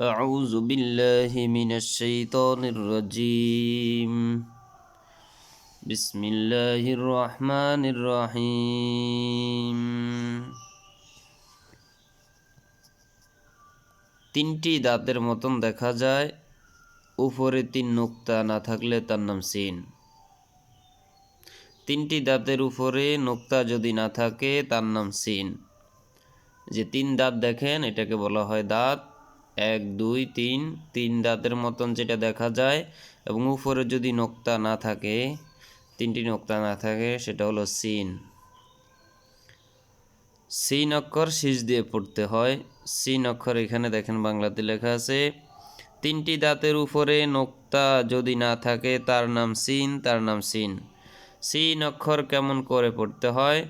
أعوذ بالله من الشيطان الرجيم بسم الله الرحمن الرحيم তিনটি দাঁতের মতন দেখা যায় উপরে তিন নোক্তা না থাকলে তার নাম সিন তিনটি দাঁতের উপরে নোক্তা যদি না থাকে তার নাম সিন যে তিন দাঁত দেখেন এটাকে বলা হয় দাঁত এক, দুই, তিন তিন দাঁতের মতন যেটা দেখা যায় এবং উপরে যদি নোক্তা না থাকে, তিনটি নোক্তা না থাকে, সেটা হলো সিন। সিন অক্ষর শীষ দিয়ে পড়তে হয়। সিন অক্ষর এখানে দেখেন বাংলাতে লেখা আছে, তিনটি দাঁতের উপরে নোক্তা যদি না থাকে, তার নাম সিন, তার নাম সিন। সিন অক্ষর কেমন করে পড়তে হয়?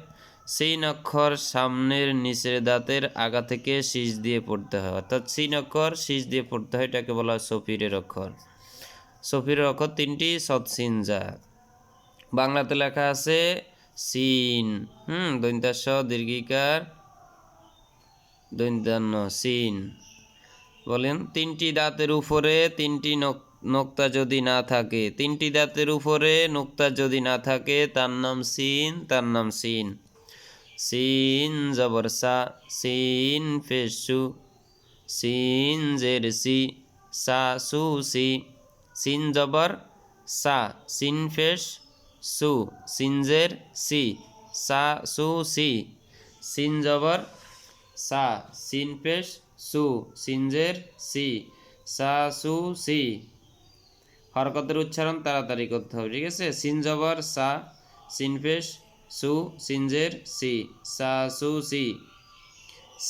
সিন অক্ষর সামনের নিচের দাঁতের আগা থেকে শীষ দিয়ে পড়তে হয়। অর্থাৎ সিন অক্ষর শীষ দিয়ে পড়তে হয়, এটাকে বলা হয় সফিরের অক্ষর। সফিরের অক্ষর তিনটি সৎ সিন যা বাংলাতে লেখা আছে, সিন, হুম দৈন্তাস দীর্ঘিকার, দৈন্তান্ন, সিন। বলেন, তিনটি দাঁতের উপরে তিনটি নক- নোক্তা যদি না থাকে, তিনটি দাঁতের উপরে নোক্তা যদি না থাকে, তার নাম সিন, তার নাম সিন। সিন জবর সা, সিন ফেসু সিন জের সি, সা সু সি, সিন জবর, সা সিন ফেস সু সিনজের সি, সা সু সি, সিন জবর, সা সিন পেশ সু সিনজের সি, সা সু সি। হরকতের উচ্চারণ তাড়াতাড়ি করতে হবে, ঠিক আছে? সিন জবর, সা, সিন পেশ সু সিনজের সি, সা সু সি।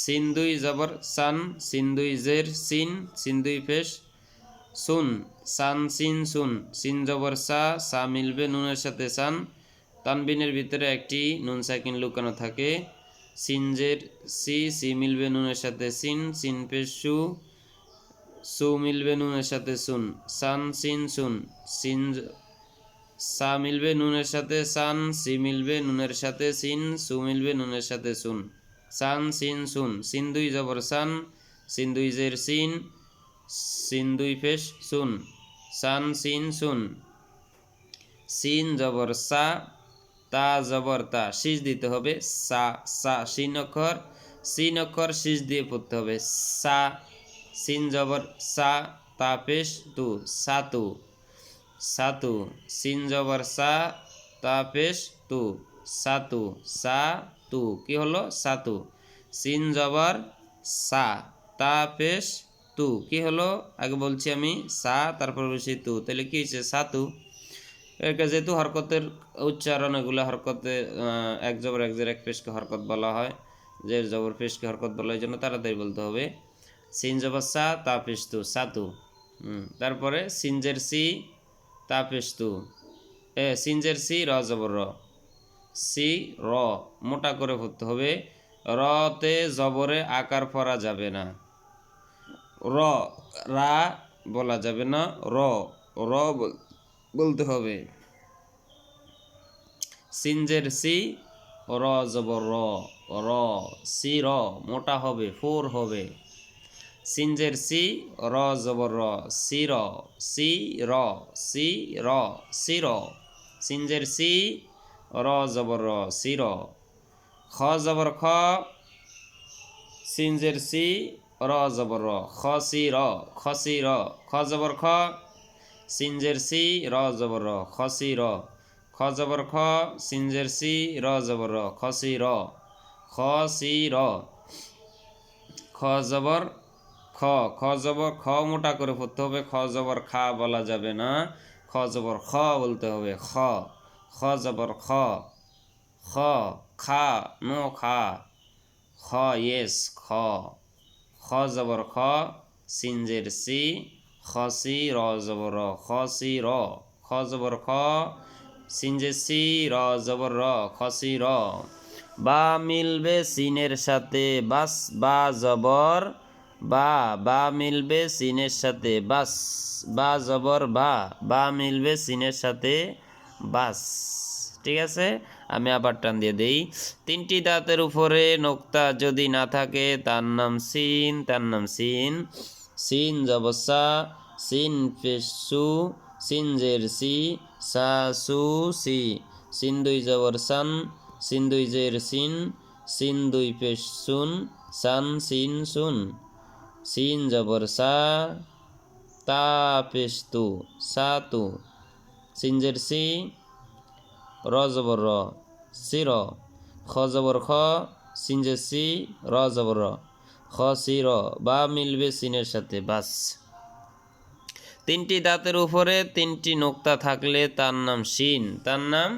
সিন্দুই জবর সান, সিন্দুই জের সিন, সিন্দুই পেশ সুন, সান সিন সুন। সিন জবর সা সা মিলবে নুনের সাথে সান। তানবিনের ভিতরে একটি নুন সাকিন লুকানো থাকে। সিনজের সি সি মিলবে নুনের সাথে সিন সিন পে সু সু মিলবে নুনের সাথে সুন। সান সিন সুন, সিন সা মিলবে নুনের সাথে সান, সি মিলবে নুনের সাথে সিন, সু মিলবে নুনের সাথে সুন। সান, সিন, সুন। সিন দুই জবর সান, সিন দুই জের সিন সিন দুই ফেস সুন। সান, সিন, সুন। সিন জবর সা, তা জবর তা শীষ দিতে হবে। সা সা, সিন অক্ষর। সিন অক্ষর শীষ দিয়ে পড়তে হবে। সা, সিন জবর সা, তা পেশ তু সাতু সাতু, সিন জবর সা, তা পেশ তু, সাতু, সা, তু, কি হলো? সাতু। সিন জবর সা, তা পেশ তু, কি হলো? আগে বলছি আমি সা, তারপর বলছি তু। তাহলে কি হয়েছে? সাতু। একে যেহেতু হরকতের উচ্চারণ, এগুলো হরকতে এক জবর, এক জের, এক পেশকে হরকত বলা হয়। যে জবর, পেশকে হরকত বলা জন্য তাড়াতাড়ি বলতে হবে। সিন জবর সা, তা পেশতু সাতু। হুম, তারপরে সিনজের সি তা পেশতু এ, সিনজের সি, র জবর র। সি, র, মোটা করে পড়তে হবে। রতে জবরে আকার পরা যাবে না। র, রা বলা যাবে না। র র বলতে হবে। সিনজের সি, র জবর র। র, সি, র, মোটা হবে, ফোর হবে। সিনজের সি, র জবর র, সি র সি র সি র সি র। সিনজের সি, র জবর র, সি র। খ জবর খ, সিনজের সি, র জবর র, খ সি র, খ সি র। খ জবর খ, সিনজের সি, র জবর র, খ সি র। খ জবর খ, সিনজের সি, র জবর র, খ সি র। খ সি র। খ জবর খ খ জবর খ মোটা করে পড়তে হবে, খ জবর খা বলা যাবে না। খ জবর খ বলতে হবে, খ খ জবর খ খ, খা, নো খা, খ ইয়েস খ খ জবর খ সিনজের সি, খ সি, র জবর খ সি, র, খ জবর খ সিনজের সি, র জবর র, খ সি, র। বা মিলবে সিনের সাথে বাস বা জবর বা বা মিলবে সিনের সাথে, বাস, বা জবর, বা বা মিলবে সিনের সাথে, বাস। ঠিক আছে? আমি আবার টান দিয়ে দেই। তিনটি দাঁতের উপরে নোক্তা যদি না থাকে, তার নাম সিন, তার নাম সিন। সিন জবসা সিন পেশ সু, সিন জের সি, সা সু সি। সিন দুই জবর সান, সিন দুই জের সিন সিন দুই পেশ সুন সান সিন। সুন জবর সা তা পেশ সা তু সিন জের সি র জবর র সির খ জবর খ সিন জের সি র জবর র খ সি র বা মিলবে সিনের সাথে বাস তিনটি দাঁতের উপরে তিনটি নোক্তা থাকলে তার নাম শিন। তার নাম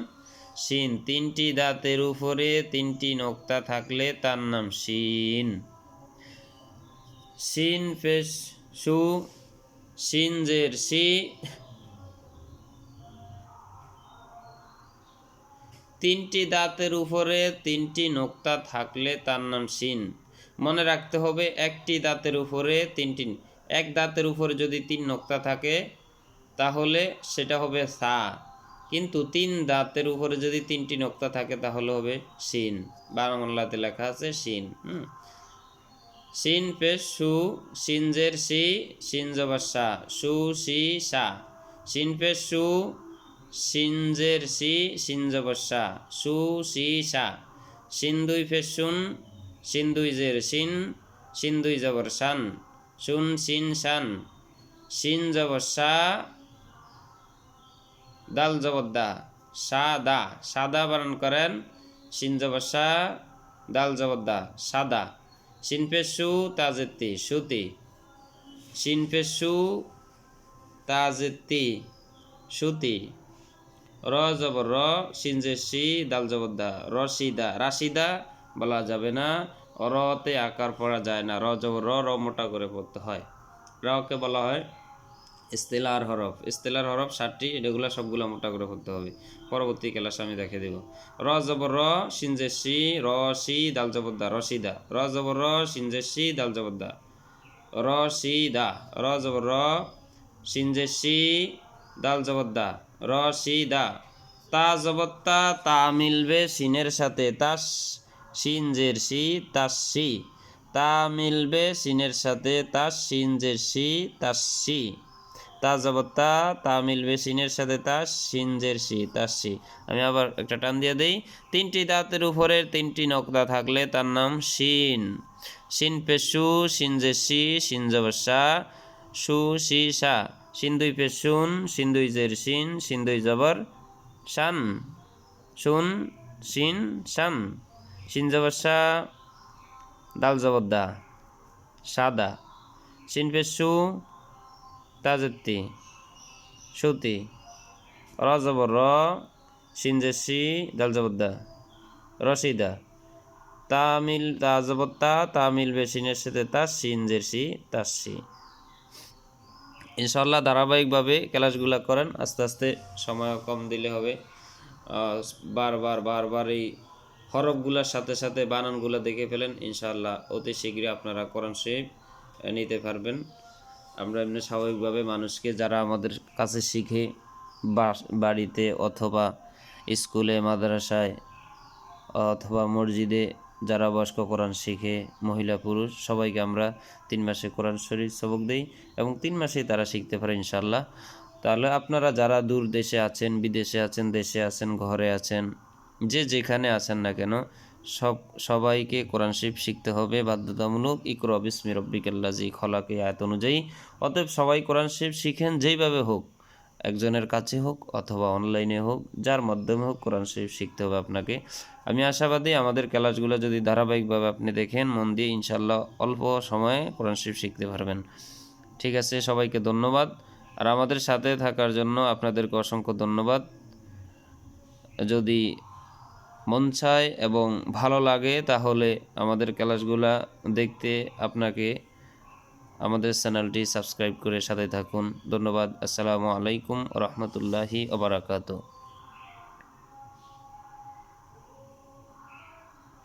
শিন। তিনটি দাঁতের উপরে তিনটি নোক্তা থাকলে তার নাম শিন। শিন পেশ সু শিন জের সি তিনটি দাঁতের উপরে তিনটি নোক্তা থাকলে তার নাম সিন। মনে রাখতে হবে, একটি দাঁতের উপরে তিনটি, এক দাঁতের উপরে যদি তিন নোক্তা থাকে, তাহলে সেটা হবে সা। কিন্তু তিন দাঁতের উপরে যদি তিনটি নোক্তা থাকে, তাহলে হবে শিন বাংলাতে লেখা আছে শিন হুম? শিন পেশ সু সিনজের সি, সিন সা। সু, সি, সা। শিন পেশ সু সিনজের সি, সিন সা। সু, সি, সা। সিন্দুই পেশ শুন সিন্দুই জের সিন সিন্দুই জবর শান শুন সিন। শান সিন জবর সা, দাল জবর দা। সা, দা। সাদা বারণ করেন। সিন জবর সা, দাল জবর দা। সাদা সিন সু তাজেতি সুতি। সিন সু তাজেতি সুতি। র জবর র সিনজে সি, দাল জবর দা, রশিদা। রাশিদা বলা যাবে না। রতে আকার পড়া যায় না। র জবর র মোটা করে পড়তে হয়। রকে বলা হয়? ইস্তেলার হরফ। ইস্তেলার হরফ ষাটটি এগুলো সবগুলো মোটা করে পড়তে হবে। পরবর্তী ক্লাসে আমি দেখে দেব। র জবর র সিনজে সি, র সি, দাল জবদ্দা রশিদা র জবর র সিনজে সি, দাল জবদ্দা দা। র জবর র সিনজে সি, দাল জবদ্দা র সি দা। তা জবত্তা তা মিলবে সিনের সাথে। তাস সিনজের সি তাস সি তা মিলবে সিনের সাথে। তাস সিনজের সি তাস সি। তা জবত্তা তা মিলবে সিনের সাথে তাস সিনজের সি তাস আমি আবার একটা টান দিয়ে দিই। তিনটি দাঁতের উপরের তিনটি নকদা থাকলে তার নাম শিন শিন পেশু সিনজে সি সিনজবসা সু, সি, সা সিন্দুই পেশুন সিন্দুই জের সিন সিন্দুই জবর শান। শুন, সিন, শান। সিনজবসা দাল জবদ্দা সাদা সিন পেশু তাজত্তি সুতি র জবর র সিনজেসি দাল জবদ্দা রশিদা, তামিল তা জবত্তা তামিল বেসিনের সাথে তাস, সিনজেসি তাসি ইনশাল্লাহ ধারাবাহিকভাবে ক্লাসগুলো করেন, আস্তে আস্তে সময় কম দিলে হবে। বারবার বারবার এই হরফগুলোর সাথে সাথে বানানগুলো দেখে ফেলেন ইনশাল্লাহ অতি শীঘ্রই আপনারা কোরআন শরীফ নিতে পারবেন। আমরা এমনি স্বাভাবিকভাবে মানুষকে যারা আমাদের কাছে শিখে বাড়িতে অথবা স্কুলে, মাদ্রাসায় অথবা মসজিদে যারা বয়স্ক কোরআন শিখে, মহিলা, পুরুষ, সবাইকে আমরা তিন মাসে কোরআন শরীফ সবক দিই এবং তিন মাসেই তারা শিখতে পারে ইনশাল্লাহ তাহলে আপনারা যারা দূর দেশে আছেন, বিদেশে আছেন, দেশে আছেন, ঘরে আছেন, যে যেখানে আছেন না কেন সব, সবাইকে কোরআন শরীফ শিখতে হবে, বাধ্যতামূলক। ইকর বিসমি রব্বিকাল্লাজি খলাকে আয়াত অনুযায়ী। অতএব সবাই কোরআন শরীফ শিখেন যেইভাবে হোক, একজনের কাছে হোক অথবা অনলাইনে হোক, যার মাধ্যমে হোক কোরআন শরীফ শিখতে হবে আপনাকে। আমি আশাবাদী আমাদের ক্লাসগুলো যদি ধারাবাহিকভাবে আপনি দেখেন, মন দিয়ে ইনশাল্লাহ অল্প সময়ে কোরআন শরীফ শিখতে পারবেন। ঠিক আছে, সবাইকে ধন্যবাদ। আর আমাদের সাথে থাকার জন্য আপনাদেরকে অসংখ্য ধন্যবাদ। যদি মন চায় এবং ভালো লাগে, তাহলে আমাদের ক্লাসগুলা দেখতে আপনাকে আমাদের চ্যানেলটি সাবস্ক্রাইব করে সাথে থাকুন। ধন্যবাদ। আসসালামু আলাইকুম রহমতুল্লাহি ওবরাকাতু